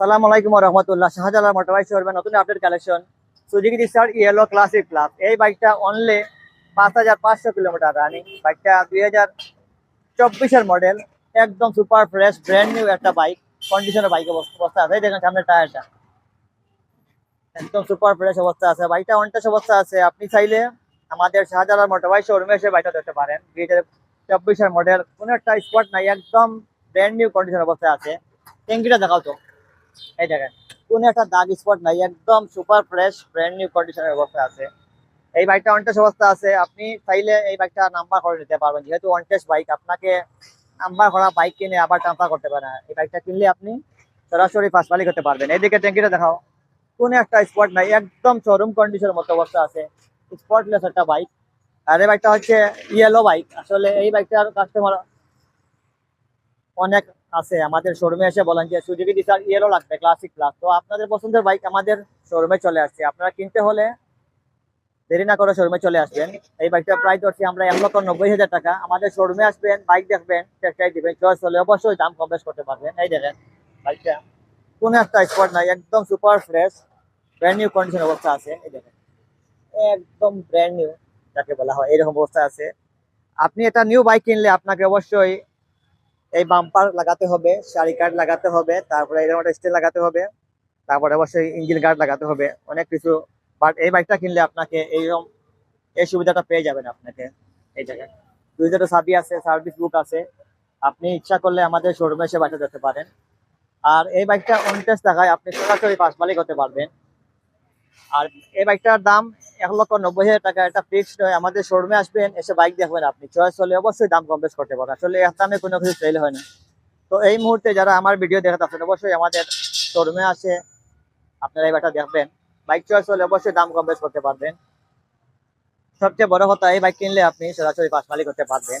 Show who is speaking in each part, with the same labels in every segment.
Speaker 1: আসসালামু আলাইকুম রহমতুল্লাহ। শাহজালাল মোটরবাইক শোরুমে নতুন আপডেট কালেকশন। সুজুকি ডিসার ইয়েলো ক্লাসিক প্লাস এই বাইকটা অনলি পাঁচ হাজার পাঁচশো কিলোমিটার রানিং বাইকটা দুই হাজার চব্বিশের মডেল একদম সুপার ফ্রেশ ব্র্যান্ড নিউ একটা বাইক। কন্ডিশনের বাইক অবস্থা আছে। দেখেন সামনে টায়ারটা একদম সুপার ফ্রেশ অবস্থা আছে। বাইকটা অনটেস অবস্থা আছে। আপনি চাইলে আমাদের শাহজালাল মোটরবাইক শোরুমে এসে বাইকটা দেখতে পারেন। দুই হাজার চব্বিশের মডেল কোনো একটা স্পট নাই। একদম ব্র্যান্ড নিউ কন্ডিশন অবস্থায় আছে। ট্যাঙ্কিটা দেখাও তো। এই দেখেন কোনো একটা দাগ স্পট নাই, একদম সুপার ফ্রেশ ব্র্যান্ড নিউ কন্ডিশনের অবস্থা আছে। এই বাইকটা অনটেস অবস্থা আছে। আপনি চাইলে এই বাইকটা নাম্বার করে নিতে পারবেন। যেহেতু অনটেস বাইক আপনাকে নাম্বার করা বাইক কিনে আবার ট্রান্সফার করতে পারেন। এই বাইকটা কিনলে আপনি সরাসরি ফার্স্ট মালিক হতে পারবেন। এইদিকে ট্যাঙ্কিটা দেখাও। কোনো একটা স্পট নাই, একদম শোরুম কন্ডিশনের মতো অবস্থা আছে। স্পটলেস একটা বাইক আর এই বাইকটা হচ্ছে ইয়েলো বাইক আসলে এই বাইকটার কাস্টমার অনেক আছে, আমাদের শোরুমে এসে বলেন যে সুজুকি ডিসার ইয়েলো লাগবে ক্লাসিক প্লাস তো আপনাদের পছন্দের বাইক আমাদের শোরুমে চলে আসছে। আপনারা কিনতে হলে দেরি না করে শোরুমে চলে আসবেন। এই বাইকটার প্রাইস ধরছি আমরা এক লক্ষ নব্বই হাজার টাকা। আমাদের শোরুমে আসবেন বাইক দেখবেন, চেষ্টায় দিবেন চয়েস হলে অবশ্যই দাম কম বেশ করতে পারবেন। এই দেখেন বাইকটা কোনো একটা স্পট নাই, একদম super fresh brand new condition অবস্থা আছে। এই দেখেন, একদম ব্র্যান্ড নিউ যাকে বলা হয়, এরকম অবস্থা আছে। আপনি এটা নিউ বাইক কিনলে আপনাকে অবশ্যই এই বাম্পার লাগাতে হবে, শাড়ি কার্ড লাগাতে হবে, তারপরে এরকম একটা স্টেল লাগাতে হবে, তারপরে অবশ্যই ইঞ্জিন গার্ড লাগাতে হবে, অনেক কিছু। বাট এই বাইকটা কিনলে আপনাকে এইরকম, এই সুবিধাটা পেয়ে যাবেন আপনাকে এই জায়গায়। দুই হাজার সাবি আছে সার্ভিস বুক আছে, আপনি ইচ্ছা করলে আমাদের শোরুমে এসে বাইকটা যেতে পারেন। আর এই বাইকটা অনটেস্ট টাকায় আপনি সরাসরি পাঁচ মালিক হতে পারবেন। আর এই বাইকটার দাম এক লক্ষ নব্বই হাজার টাকা। এটা ফিক্সড নয় আমাদের শোরুমে আসবেন, এসে বাইক দেখবেন আপনি। চয়েস হলে অবশ্যই দাম কম বেশ করতে পারেন। আসলে এর দামে কোনো কিছু সেল হয় না। তো এই মুহূর্তে যারা আমার ভিডিও দেখাতে আছেন অবশ্যই আমাদের শোরুমে আসে, আপনারা এই বাইকটা দেখবেন। বাইক চয়েস হলে অবশ্যই দাম কম বেশ করতে পারবেন। সবচেয়ে বড় কথা, এই বাইক কিনলে আপনি সরাসরি পাঁচ মালিক করতে পারবেন।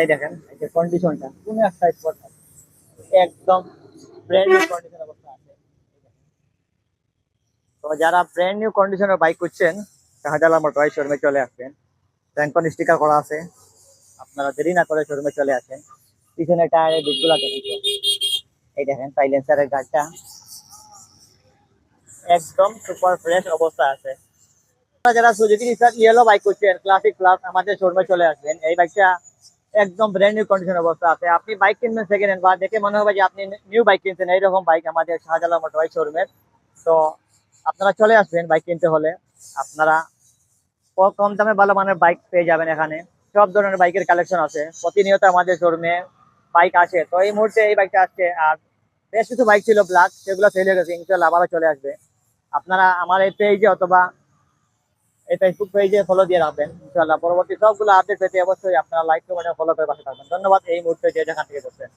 Speaker 1: এই দেখেন, এই যে কন্ডিশনটা কোনো একটা একদম ব্র্যান্ড কন্ডিশন যারা ব্র্যান্ড নিউ কন্ডিশনের বাইক করছেন শাহজালাল মোটর শোরুমে চলে আসবেন। ব্যাংকন স্টিকার করা আছে। আপনারা দেরি না করে শোরুমে চলে আসেন। পিছনে টায়ারের দিকগুলো দেখেন এই দেখেন সাইলেন্সারের গাড়িটা। একদম সুপার ফ্রেশ অবস্থা আছে। যারা সুজুকি রিসার্চ ইয়েলো বাইক করছেন ক্লাসিক প্লাস আমাদের শোরুমে চলে আসবেন। এই বাইকটা একদম ব্র্যান্ড নিউ কন্ডিশন অবস্থা আছে। আপনি বাইক কিনবেন সেকেন্ড হ্যান্ড বা দেখে মনে হবে যে আপনি নিউ বাইক কিনছেন। এইরকম বাইক আমাদের শাহজালাল মোটর বাইক শোরুমের তো আপনারা চলে আসবেন বাইক কিনতে হলে, আপনারা কম দামে ভালো মানের বাইক পেয়ে যাবেন এখানে। সব ধরনের বাইকের কালেকশন আছে। প্রতিনিয়ত আমাদের শোরুমে বাইক আসে। তো এই মুহূর্তে এই বাইকটা আসছে। আর বেশ কিছু বাইক ছিল ব্ল্যাক সেগুলো সেল হয়ে গেছে। ইনশাল্লাহ আবারও চলে আসবে। আপনারা আমার এই পেজে অথবা এই ফেসবুক পেজে ফলো দিয়ে রাখবেন। ইনশাল্লাহ পরবর্তী সবগুলো আপডেট পেতে অবশ্যই আপনারা লাইক কমেন্ট ফলো করে পাশে থাকবেন। ধন্যবাদ। এই মুহূর্তে যে যেখান থেকে করছেন